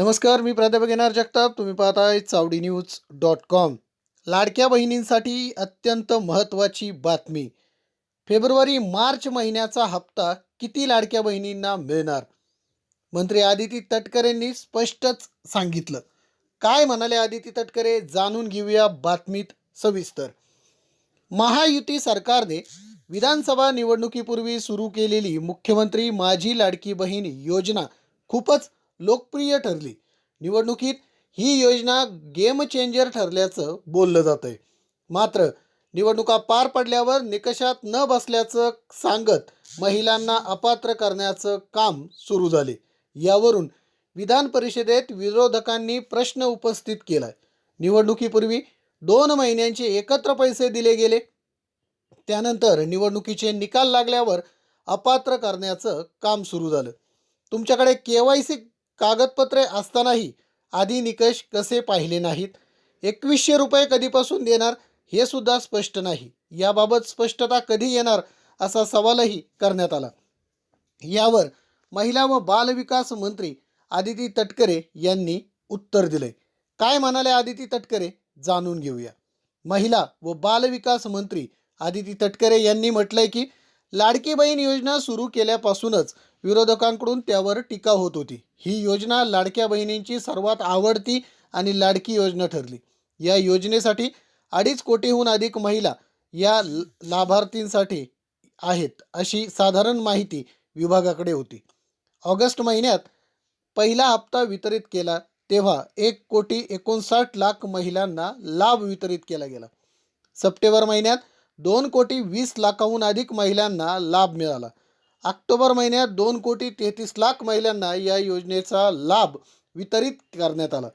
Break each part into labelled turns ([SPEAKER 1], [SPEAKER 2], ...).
[SPEAKER 1] नमस्कार मी प्राध्यापक येणार जगताप. तुम्ही पाहताय चावडी न्यूज डॉट कॉम. लाडक्या बहिणींसाठी अत्यंत महत्त्वाची बातमी. फेब्रुवारी मार्च महिन्याचा हप्ता किती लाडक्या बहिणींना मिळणार? मंत्री आदिती तटकरेंनी स्पष्टच सांगितलं. काय म्हणाले आदिती तटकरे? जाणून घेऊया बातमीत सविस्तर. महायुती सरकारने विधानसभा निवडणुकीपूर्वी सुरू केलेली मुख्यमंत्री माझी लाडकी बहीण योजना खूपच लोकप्रिय ठरली. निवडणुकीत ही योजना गेम चेंजर ठरल्याचं बोललं जात आहे मात्र निवडणुका पार पडल्यावर निकषात न बसल्याचं सांगत महिलांना अपात्र करण्याचं काम सुरू झाले. यावरून विधान परिषदेत विरोधकांनी प्रश्न उपस्थित केलाय. निवडणुकीपूर्वी दोन महिन्यांचे एकत्र पैसे दिले गेले. त्यानंतर निवडणुकीचे निकाल लागल्यावर अपात्र करण्याचं काम सुरू झालं. तुमच्याकडे के वाय सी कागदपत्रे असतानाही आधी निकष कसे पाहिले नाहीत? एकवीसशे रुपये कधीपासून देणार हे सुद्धा स्पष्ट नाही. याबाबत स्पष्टता कधी येणार असा सवालही करण्यात आला. यावर महिला व बालविकास मंत्री आदिती तटकरे यांनी उत्तर दिले. काय म्हणाले आदिती तटकरे? जाणून घेऊया. महिला व बालविकास मंत्री आदिती तटकरे यांनी म्हटलंय की लाडकी बहीण योजना सुरू केल्यापासूनच विरोधकांकडून त्यावर टीका होत होती. ही योजना लाडक्या बहिणींची सर्वात आवडती आणि लाडकी योजना ठरली. या योजनेसाठी अडीच कोटीहून अधिक महिला या ल- लाभार्थींसाठी आहेत अशी साधारण माहिती विभागाकडे होती. ऑगस्ट महिन्यात पहिला हप्ता वितरित केला तेव्हा एक कोटी एकोणसाठ लाख महिलांना लाभ वितरित केला गेला. सप्टेंबर महिन्यात दोन कोटी वीस लाखाहून अधिक महिलांना लाभ मिळाला. ऑक्टोबर महिन्यात दोन कोटी तेहतीस लाख महिलांना या योजनेचा लाभ वितरित करण्यात आला.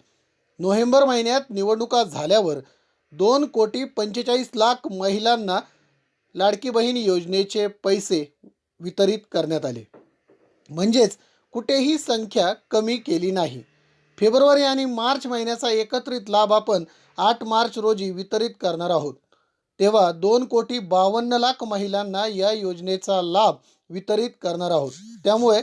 [SPEAKER 1] नोव्हेंबर महिन्यात निवडणुका झाल्यावर दोन कोटी पंचेचाळीस लाख महिलांना लाडकी बहीण योजनेचे पैसे वितरित करण्यात आले. म्हणजेच कुठेही संख्या कमी केली नाही. फेब्रुवारी आणि मार्च महिन्याचा एकत्रित लाभ आपण आठ मार्च रोजी वितरित करणार आहोत. तेव्हा दोन कोटी बावन्न लाख महिलांना या योजनेचा लाभ वितरित करणार आहोत. त्यामुळे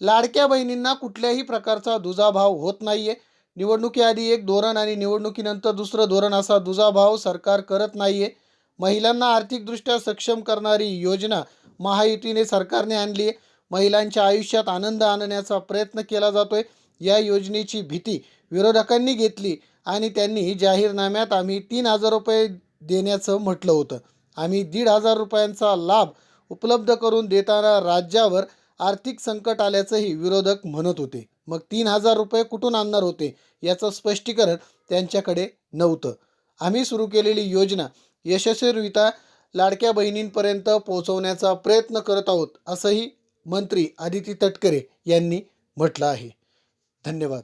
[SPEAKER 1] लाडक्या बहिणींना कुठल्याही प्रकारचा दुजाभाव होत नाहीये. निवडणुकीआधी एक धोरण आणि निवडणुकीनंतर दुसरं धोरण असा दुजाभाव सरकार करत नाहीये. महिलांना आर्थिकदृष्ट्या सक्षम करणारी योजना महायुतीने सरकारने आणली आहे. महिलांच्या आयुष्यात आनंद आणण्याचा प्रयत्न केला जातोय. या योजनेची भीती विरोधकांनी घेतली आणि त्यांनी जाहीरनाम्यात आम्ही तीन हजार रुपये देण्याचं म्हटलं होतं. आम्ही दीड हजार रुपयांचा लाभ उपलब्ध करून देताना राज्यावर आर्थिक संकट आल्याचंही विरोधक म्हणत होते. मग तीन हजार रुपये कुठून आणणार होते याचं स्पष्टीकरण त्यांच्याकडे नव्हतं. आम्ही सुरू केलेली योजना यशस्वीरित्या लाडक्या बहिणींपर्यंत पोहोचवण्याचा प्रयत्न करत आहोत असंही मंत्री आदिती तटकरे यांनी म्हटलं आहे. धन्यवाद.